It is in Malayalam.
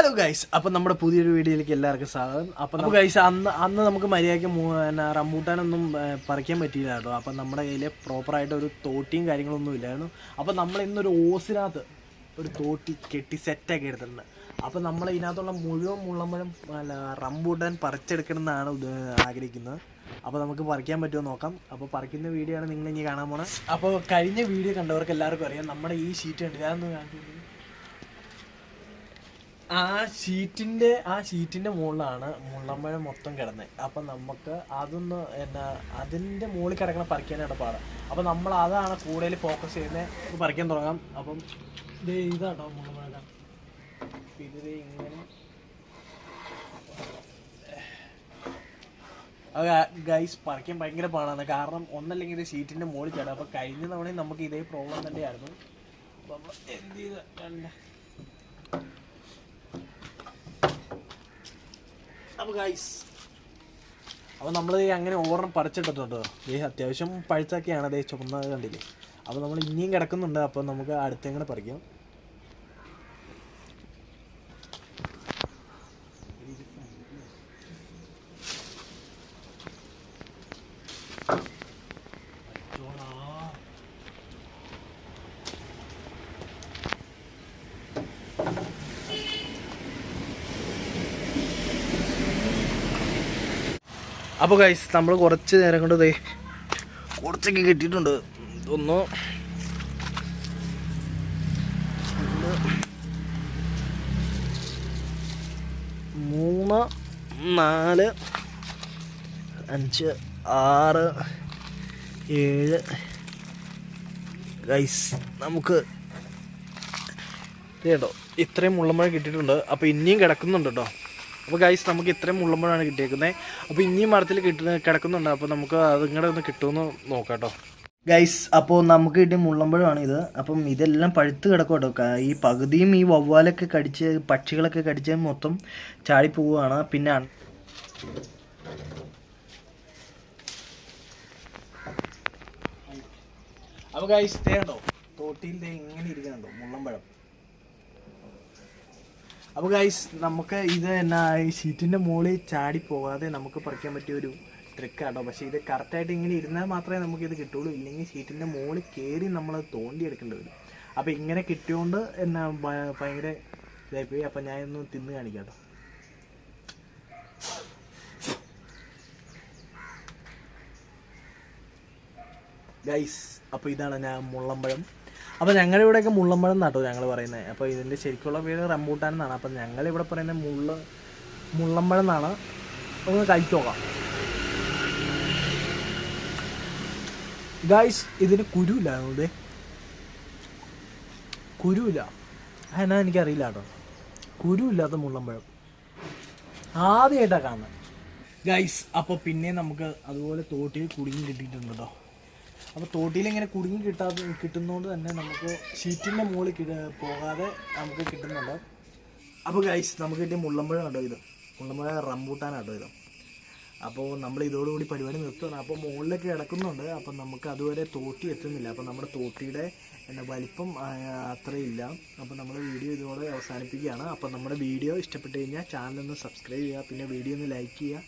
ഹലോ ഗൈസ് അപ്പം നമ്മുടെ പുതിയൊരു വീഡിയോയിലേക്ക് എല്ലാവർക്കും സ്വാഗതം. അപ്പം ഗൈസ് അന്ന് അന്ന് നമുക്ക് മര്യാദയ്ക്ക് പിന്നെ റംബൂട്ടാനൊന്നും പറിക്കാൻ പറ്റിയില്ല കേട്ടോ. അപ്പം നമ്മുടെ കയ്യിൽ പ്രോപ്പറായിട്ട് ഒരു തോട്ടിയും കാര്യങ്ങളൊന്നും ഇല്ലായിരുന്നു. അപ്പം നമ്മൾ ഇന്നൊരു ഓസിനകത്ത് ഒരു തോട്ടി കെട്ടി സെറ്റാക്കി എടുത്തിട്ടുണ്ട്. അപ്പം നമ്മൾ ഇതിനകത്തുള്ള മുഴുവൻ മുള്ളമ്പഴം അല്ല റംബൂട്ടാൻ പറിച്ചെടുക്കണം എന്നാണ് ആഗ്രഹിക്കുന്നത്. അപ്പോൾ നമുക്ക് പറിക്കാൻ പറ്റുമോ നോക്കാം. അപ്പോൾ പറിക്കുന്ന വീഡിയോ ആണ് നിങ്ങൾ ഇനി കാണാൻ പോണത് അപ്പോൾ കഴിഞ്ഞ വീഡിയോ കണ്ടവർക്ക് എല്ലാവർക്കും അറിയാം. നമ്മുടെ ഈ ഷീറ്റ് കണ്ടില്ല? ഞാനൊന്ന് കാണിച്ചു ആ ഷീറ്റിന്റെ ആ ഷീറ്റിന്റെ മുകളിലാണ് മുള്ളമ്പഴം മൊത്തം കിടന്നത് അപ്പൊ നമുക്ക് അതൊന്ന് എന്നാ അതിന്റെ മുകളിൽ കിടക്കണ പറിക്കാനാണ് പാട്. അപ്പൊ നമ്മൾ അതാണ് കൂടുതൽ ഫോക്കസ് ചെയ്യുന്നത് പറിക്കാൻ തുടങ്ങാം. അപ്പം ഇത് ഇതാട്ടോ മുള്ളമ്പഴം ഇത് ഇങ്ങനെ. ഗൈസ് പറിക്കാൻ ഭയങ്കര പാടാണ്. കാരണം ഒന്നല്ലെങ്കിൽ ഇത് ഷീറ്റിന്റെ മുകളിൽ ചേട്ടാ അപ്പൊ കഴിഞ്ഞ തവണയും നമുക്ക് ഇതേ പ്രോബ്ലം തന്നെയായിരുന്നു. അപ്പൊ എന്ത് ചെയ്ത? അപ്പോൾ ഗൈസ് അപ്പോൾ നമ്മൾ അങ്ങനെ ഓർഡർ പറിച്ചിട്ടിട്ടുണ്ട് ദേ അത്യാവശ്യം പഴുത്തൊക്കെയാണ്. അതേ ചുമന്നത് കണ്ടില്ലേ? അപ്പോൾ നമ്മൾ ഇനിയും കിടക്കുന്നുണ്ട്. അപ്പോൾ നമുക്ക് അടുത്തെങ്ങനെ പറിക്കാം. അപ്പോൾ ഗൈസ് നമ്മൾ കുറച്ച് നേരം കൊണ്ട് ദേ കുറച്ചൊക്കെ കിട്ടിയിട്ടുണ്ട്. ഒന്ന് മൂന്ന് നാല് അഞ്ച് ആറ് ഏഴ്. ഗൈസ് നമുക്ക് ഇത് കേട്ടോ ഇത്രയും മുള്ളമ്പഴ കിട്ടിയിട്ടുണ്ട്. അപ്പോൾ ഇനിയും കിടക്കുന്നുണ്ട് കേട്ടോ അപ്പോൾ ഗൈസ് നമുക്ക് ഇത്രയും മുള്ളമ്പഴമാണ് കിട്ടിയേക്കുന്നത് അപ്പോൾ ഇനിയും മരത്തിൽ കിട്ടുന്ന കിടക്കുന്നുണ്ട്. അപ്പോൾ നമുക്ക് അതിങ്ങടെ ഒന്ന് കിട്ടുമെന്ന് നോക്കാം കേട്ടോ. ഗൈസ് അപ്പോൾ നമുക്ക് കിട്ടിയ മുള്ളമ്പഴമാണ് ഇത്. അപ്പം ഇതെല്ലാം പഴുത്ത് കിടക്കും കേട്ടോ ഈ പകുതിയും ഈ വവ്വാലൊക്കെ കടിച്ച് പക്ഷികളൊക്കെ കടിച്ച് മൊത്തം ചാടി പോവുകയാണ് പിന്നെ അപ്പൊ അപ്പോൾ ഗൈസ് ദേ കണ്ടോ? തോട്ടിയിൽ ദേ ഇങ്ങനെ ഇരിക്കുന്നുണ്ടോ മുള്ളമ്പഴം? അപ്പോൾ ഗൈസ് നമുക്ക് ഇത് എന്നാ ഈ ഷീറ്റിന്റെ മുകളിൽ ചാടി പോകാതെ നമുക്ക് പറിക്കാൻ പറ്റിയ ഒരു ട്രിക്കാട്ടോ പക്ഷേ ഇത് കറക്റ്റായിട്ട് ഇങ്ങനെ ഇരുന്നാൽ മാത്രമേ നമുക്ക് ഇത് കിട്ടുള്ളൂ. ഇല്ലെങ്കിൽ ഷീറ്റിന്റെ മുകളിൽ കയറി നമ്മൾ തോണ്ടിയെടുക്കേണ്ടി വരും. അപ്പോൾ ഇങ്ങനെ കിട്ടിയോണ്ട് എന്നാ ഭയങ്കര ഇതായി പോയി ഞാൻ ഒന്ന് തിന്ന് കാണിക്കാം ഗൈസ് അപ്പോൾ ഇതാണ് ഞാൻ മുള്ളമ്പഴം. അപ്പോൾ ഞങ്ങളുടെ ഇവിടെയൊക്കെ മുള്ളമ്പഴം എന്നാട്ടോ ഞങ്ങൾ പറയുന്നത് അപ്പോൾ ഇതിന്റെ ശരിക്കുള്ള പേര് റംബൂട്ടാൻ എന്നാണ്. അപ്പോൾ ഞങ്ങൾ ഇവിടെ പറയുന്നത് മുള്ള മുള്ളമ്പഴം എന്നാണ്. ഒന്ന് കഴിച്ചു നോക്കാം. ഗായ്സ് ഇതിന് കുരുവില്ല ഇതേ കുരുവില്ല. എന്നാ എനിക്കറിയില്ല കേട്ടോ കുരുവില്ലാത്ത മുള്ളമ്പഴം ആദ്യമായിട്ടാണ് കാണുന്നത്. ഗൈസ് അപ്പോൾ പിന്നെ നമുക്ക് അതുപോലെ തോട്ടിൽ കുടുങ്ങി കിട്ടിയിട്ടുണ്ട് കേട്ടോ അപ്പോൾ തോട്ടിയിൽ ഇങ്ങനെ കുടുങ്ങി കിട്ടാ കിട്ടുന്നതുകൊണ്ട് തന്നെ നമുക്ക് ഷീറ്റിന്റെ മുകളിൽ പോകാതെ നമുക്ക് കിട്ടുന്നുണ്ട്. അപ്പോൾ ഗൈസ് നമുക്ക് കിട്ടിയ മുള്ളമ്പഴം കേട്ടോ ഇത്? മുള്ളമ്പഴ റംബൂട്ടാനാട്ടോ ഇത്? അപ്പോൾ നമ്മൾ ഇതോടുകൂടി പരിപാടി നിർത്തുകയാണ് അപ്പോൾ മുകളിലേക്ക് കിടക്കുന്നുണ്ട്. അപ്പം നമുക്ക് അതുവരെ തോട്ടി എത്തുന്നില്ല. അപ്പം നമ്മുടെ തോട്ടിയുടെ എന്താ വലിപ്പം അത്രയില്ല. അപ്പം നമ്മൾ വീഡിയോ ഇതോടെ അവസാനിപ്പിക്കുകയാണ്. അപ്പം നമ്മുടെ വീഡിയോ ഇഷ്ടപ്പെട്ട് കഴിഞ്ഞാൽ ചാനലൊന്ന് സബ്സ്ക്രൈബ് ചെയ്യുക. പിന്നെ വീഡിയോ ഒന്ന് ലൈക്ക് ചെയ്യുക.